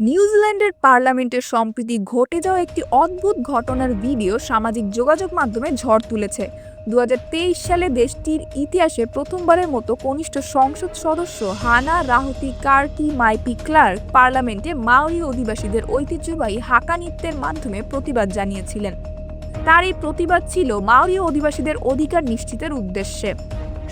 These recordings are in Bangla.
নিউজিল্যান্ডের পার্লামেন্টের সম্প্রতি ঘটে যাওয়া একটি অদ্ভুত ঘটনার ভিডিও সামাজিক যোগাযোগ মাধ্যমে ঝড় তুলেছে। দু হাজার তেইশ সালে দেশটির ইতিহাসে প্রথমবারের মতো কনিষ্ঠ সংসদ সদস্য Hana Rawhiti Kareariki Maipi Clarke পার্লামেন্টে মাওরি অধিবাসীদের ঐতিহ্যবাহী হাকা নৃত্যের মাধ্যমে প্রতিবাদ জানিয়েছিলেন। তার এই প্রতিবাদ ছিল মাওরি অধিবাসীদের অধিকার নিশ্চিতের উদ্দেশ্যে।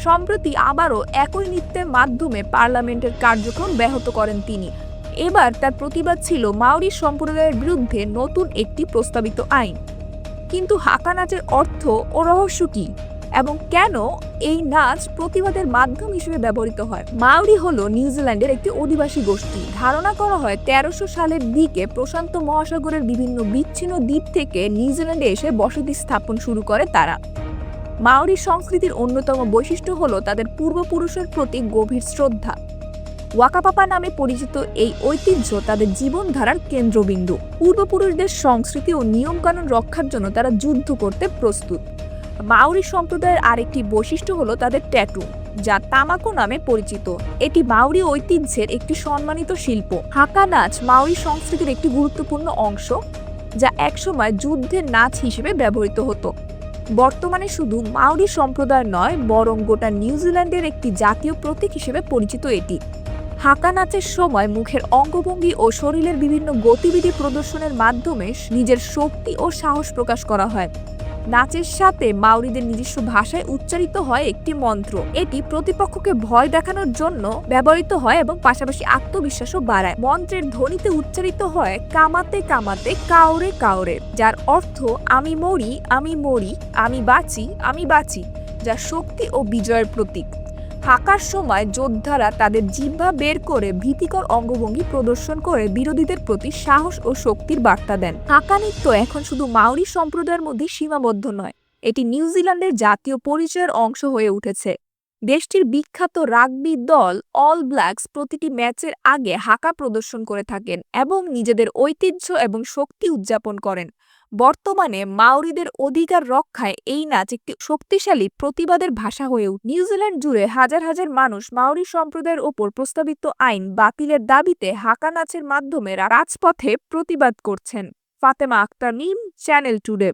সম্প্রতি আবারও একই নৃত্যের মাধ্যমে পার্লামেন্টের কার্যক্রম ব্যাহত করেন তিনি। এবার তার প্রতিবাদ ছিল মাওরি সম্প্রদায়ের বিরুদ্ধে নতুন একটি প্রস্তাবিত আইন। কিন্তু হাকা নাচের অর্থ ও রহস্য কী? এবং কেন এই নাচ প্রতিবাদের মাধ্যম হিসেবে ব্যবহৃত হয়? মাউরি হল নিউজিল্যান্ডের একটি অধিবাসী গোষ্ঠী। ধারণা করা হয় তেরোশো সালের দিকে প্রশান্ত মহাসাগরের বিভিন্ন বিচ্ছিন্ন দ্বীপ থেকে নিউজিল্যান্ডে এসে বসতি স্থাপন শুরু করে তারা। মাওরি সংস্কৃতির অন্যতম বৈশিষ্ট্য হলো তাদের পূর্বপুরুষের প্রতি গভীর শ্রদ্ধা। ওয়াকাপাপা নামে পরিচিত এই ঐতিহ্য তাদের জীবনধারার কেন্দ্রবিন্দু। পূর্বপুরুষদের সংস্কৃতি ও নিয়মকানুন রক্ষার জন্য তারা যুদ্ধ করতে প্রস্তুত। মাউরি সম্প্রদায়ের আরেকটি বৈশিষ্ট্য হলো তাদের ট্যাটু, যা তামাকো নামে পরিচিত। এটি মাউরি ঐতিহ্যের একটি সম্মানিত শিল্প। হাঁকা নাচ মাউরি সংস্কৃতির একটি গুরুত্বপূর্ণ অংশ, যা একসময় যুদ্ধের নাচ হিসেবে ব্যবহৃত হতো। বর্তমানে শুধু মাউরি সম্প্রদায় নয়, বরং গোটা নিউজিল্যান্ডের একটি জাতীয় প্রতীক হিসেবে পরিচিত এটি। হাকা নাচের সময় মুখের অঙ্গভঙ্গি ও শরীরের বিভিন্ন গতিবিধি প্রদর্শনের মাধ্যমে নিজের শক্তি ও সাহস প্রকাশ করা হয়। নাচের সাথে মাউরিদের নিজস্ব ভাষায় উচ্চারিত হয় একটি মন্ত্র। এটি প্রতিপক্ষকে ভয় দেখানোর জন্য ব্যবহৃত হয় এবং পাশাপাশি আত্মবিশ্বাসও বাড়ায়। মন্ত্রের ধ্বনিতে উচ্চারিত হয়, কামাতে কামাতে, কাউরে কাউরে যার অর্থ, আমি মরি আমি মরি, আমি বাঁচি আমি বাঁচি যা শক্তি ও বিজয়ের প্রতীক। হাঁকার সময় যোদ্ধারা তাদের জিহ্বা বের করে ভীতিকর অঙ্গভঙ্গি প্রদর্শন করে বিরোধীদের প্রতি সাহস ও শক্তির বার্তা দেন। হাঁকা নৃত্য এখন শুধু মাওরি সম্প্রদায়ের মধ্যে সীমাবদ্ধ নয়, এটি নিউজিল্যান্ডের জাতীয় পরিচয়ের অংশ হয়ে উঠেছে। দেশটির বিখ্যাত রাগবি দল অল ব্ল্যাকস প্রতিটি ম্যাচের আগে হাঁকা প্রদর্শন করে থাকেন এবং নিজেদের ঐতিহ্য এবং শক্তি উদযাপন করেন। বর্তমানে মাওরিদের অধিকার রক্ষায় এই নাচ একটি শক্তিশালী প্রতিবাদের ভাষা হয়ে উঠ নিউজিল্যান্ড জুড়ে হাজার হাজার মানুষ মাওরি সম্প্রদায়ের ওপর প্রস্তাবিত আইন বাতিলের দাবিতে হাকা নাচের মাধ্যমে রাজপথে প্রতিবাদ করছেন। ফাতেমা আক্তার নিম, চ্যানেল টুডে।